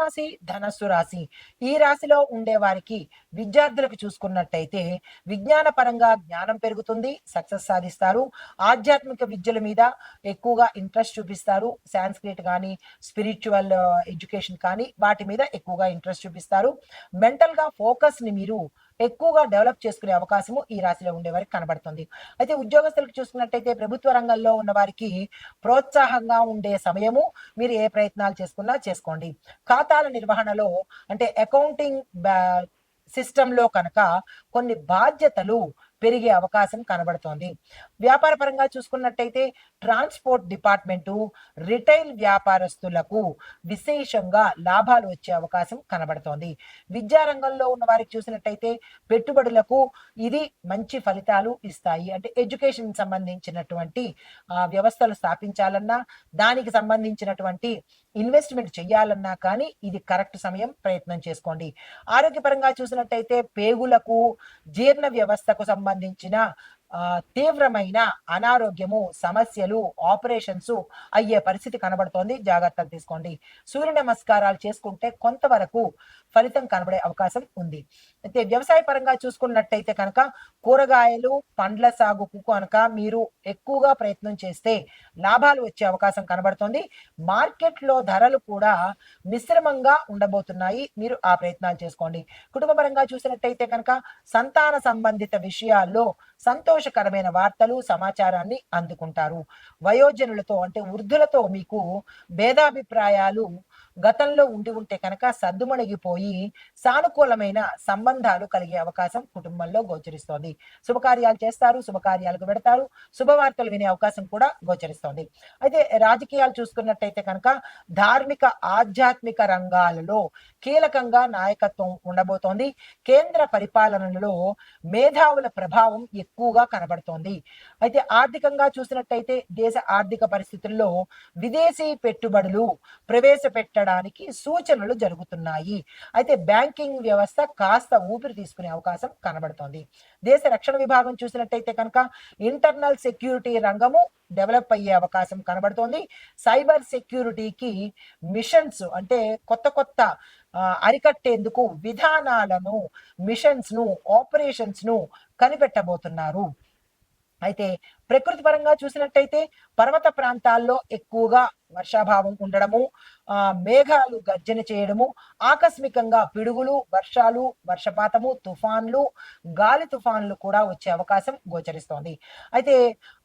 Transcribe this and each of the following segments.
రాశి ధనస్సు రాశి. ఈ రాశిలో ఉండే వారికి విద్యార్థులకు చూసుకున్నట్టయితే విజ్ఞాన పరంగా జ్ఞానం పెరుగుతుంది సక్సెస్ సాధిస్తారు. ఆధ్యాత్మిక విద్యల మీద ఎక్కువగా ఇంట్రెస్ట్ చూపిస్తారు. సాంస్క్రిట్ కానీ స్పిరిచువల్ ఎడ్యుకేషన్ కానీ వాటి మీద ఎక్కువగా ఇంట్రెస్ట్ చూపిస్తారు. మెంటల్గా ఫోకస్ని మీరు ఎక్కువగా డెవలప్ చేసుకునే అవకాశము ఈ రాశిలో ఉండే వారికి కనబడుతుంది. అయితే ఉద్యోగస్తులకు చూసుకున్నట్టయితే ప్రభుత్వ రంగంలో ఉన్న వారికి ప్రోత్సాహంగా ఉండే సమయము మీరు ఏ ప్రయత్నాలు చేసుకున్నా చేసుకోండి. ఖాతాల నిర్వహణలో అంటే అకౌంటింగ్ సిస్టంలో కనుక కొన్ని బాధ్యతలు పెరిగే అవకాశం కనబడుతోంది. వ్యాపార పరంగా చూసుకున్నట్టయితే ట్రాన్స్పోర్ట్ డిపార్ట్మెంటు రిటైల్ వ్యాపారస్తులకు విశేషంగా లాభాలు వచ్చే అవకాశం కనబడుతోంది. విద్యారంగంలో ఉన్న వారికి చూసినట్టయితే పెట్టుబడులకు ఇది మంచి ఫలితాలు ఇస్తాయి. అంటే ఎడ్యుకేషన్ సంబంధించినటువంటి వ్యవస్థలు స్థాపించాలన్నా దానికి సంబంధించినటువంటి ఇన్వెస్ట్మెంట్ చేయాలన్నా కానీ ఇది కరెక్ట్ సమయం ప్రయత్నం చేసుకోండి. ఆరోగ్యపరంగా చూసినట్టయితే పేగులకు జీర్ణ వ్యవస్థకు సంబంధించి సంబంధించిన తీవ్రమైన అనారోగ్యము సమస్యలు ఆపరేషన్స్ అయ్యే పరిస్థితి కనబడుతోంది. జాగ్రత్తలు తీసుకోండి. సూర్య నమస్కారాలు చేసుకుంటే కొంతవరకు ఫలితం కనబడే అవకాశం ఉంది. అయితే వ్యవసాయ పరంగా చూసుకున్నట్టయితే కనుక కూరగాయలు పండ్ల సాగుకు కనుక మీరు ఎక్కువగా ప్రయత్నం చేస్తే లాభాలు వచ్చే అవకాశం కనబడుతోంది. మార్కెట్లో ధరలు కూడా మిశ్రమంగా ఉండబోతున్నాయి. మీరు ఆ ప్రయత్నాలు చేసుకోండి. కుటుంబ పరంగా చూసినట్టయితే కనుక సంతాన సంబంధిత విషయాల్లో సంతోషకరమైన వార్తలు సమాచారాన్ని అందుకుంటారు. వయోజనులతో అంటే వృద్ధులతో మీకు భేదాభిప్రాయాలు గతంలో ఉండి ఉంటే కనుక సద్దుమణిగిపోయి సానుకూలమైన సంబంధాలు కలిగే అవకాశం కుటుంబంలో గోచరిస్తోంది. శుభకార్యాలు చేస్తారు శుభకార్యాలకు పెడతారు శుభవార్తలు వినే అవకాశం కూడా గోచరిస్తోంది. అయితే రాజకీయాలు చూసుకున్నట్టయితే కనుక ధార్మిక ఆధ్యాత్మిక రంగాలలో కీలకంగా నాయకత్వం ఉండబోతోంది. కేంద్ర పరిపాలనలో మేధావుల ప్రభావం ఎక్కువగా కనబడుతోంది. అయితే ఆర్థికంగా చూసినట్టయితే దేశ ఆర్థిక పరిస్థితుల్లో విదేశీ పెట్టుబడులు ప్రవేశపెట్ట పెట్టడానికి సూచనలు జరుగుతున్నాయి. అయితే బ్యాంకింగ్ వ్యవస్థ కాస్త ఊపిరి తీసుకునే అవకాశం కనబడుతోంది. దేశ రక్షణ విభాగం చూసినట్టయితే కనుక ఇంటర్నల్ సెక్యూరిటీ రంగము డెవలప్ అయ్యే అవకాశం కనబడుతోంది. సైబర్ సెక్యూరిటీకి మిషన్స్ అంటే కొత్త కొత్త అరికట్టేందుకు విధానాలను మిషన్స్ను ఆపరేషన్స్ను కనిపెట్టబోతున్నారు. అయితే ప్రకృతి పరంగా చూసినట్టయితే పర్వత ప్రాంతాల్లో ఎక్కువగా వర్షాభావం ఉండడము ఆ మేఘాలు గర్జన చేయడము ఆకస్మికంగా పిడుగులు వర్షాలు వర్షపాతము తుఫాన్లు గాలి తుఫాన్లు కూడా వచ్చే అవకాశం గోచరిస్తోంది. అయితే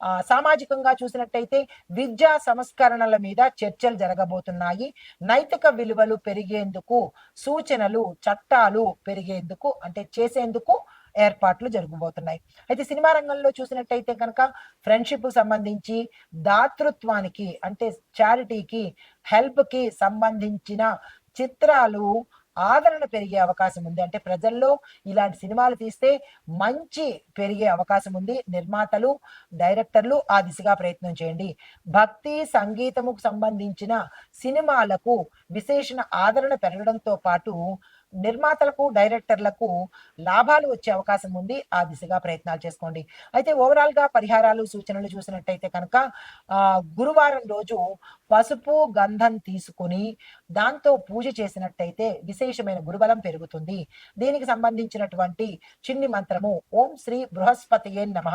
ఆ సామాజికంగా చూసినట్టయితే విద్యా సంస్కరణల మీద చర్చలు జరగబోతున్నాయి. నైతిక విలువలు పెరిగేందుకు సూచనలు చట్టాలు పెరిగేందుకు అంటే చేసేందుకు ఏర్పాట్లు జరగబోతున్నాయి. అయితే సినిమా రంగంలో చూసినట్టయితే కనుక ఫ్రెండ్షిప్ సంబంధించి దాతృత్వానికి అంటే చారిటీకి హెల్ప్కి సంబంధించిన చిత్రాలు ఆదరణ పెరిగే అవకాశం ఉంది. అంటే ప్రజల్లో ఇలాంటి సినిమాలు తీస్తే మంచి పెరిగే అవకాశం ఉంది. నిర్మాతలు డైరెక్టర్లు ఆ దిశగా ప్రయత్నం చేయండి. భక్తి సంగీతముకు సంబంధించిన సినిమాలకు విశేషణ ఆదరణ పెరగడంతో పాటు నిర్మాతలకు డైరెక్టర్లకు లాభాలు వచ్చే అవకాశం ఉంది. ఆ దిశగా ప్రయత్నాలు చేసుకోండి. అయితే ఓవరాల్గా పరిహారాలు సూచనలు చూసినట్టయితే కనుక ఆ గురువారం రోజు పసుపు గంధం తీసుకుని దాంతో పూజ చేసినట్టయితే విశేషమైన గురుబలం పెరుగుతుంది. దీనికి సంబంధించినటువంటి చిన్ని మంత్రము ఓం శ్రీ బృహస్పతి నమ.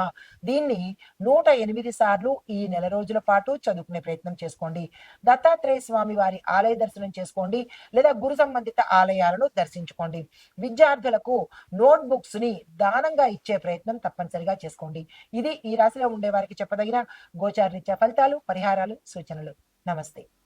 దీన్ని నూట ఎనిమిది సార్లు ఈ నెల రోజుల పాటు చదువుకునే ప్రయత్నం చేసుకోండి. దత్తాత్రేయ స్వామి వారి ఆలయ దర్శనం చేసుకోండి లేదా గురు సంబంధిత ఆలయాలను దర్శించుకోండి. విద్యార్థులకు నోట్ బుక్స్ని దానంగా ఇచ్చే ప్రయత్నం తప్పనిసరిగా చేసుకోండి. ఇది ఈ రాశిలో ఉండే వారికి చెప్పదగిన గోచారరీత్యా ఫలితాలు పరిహారాలు సూచనలు. నమస్తే.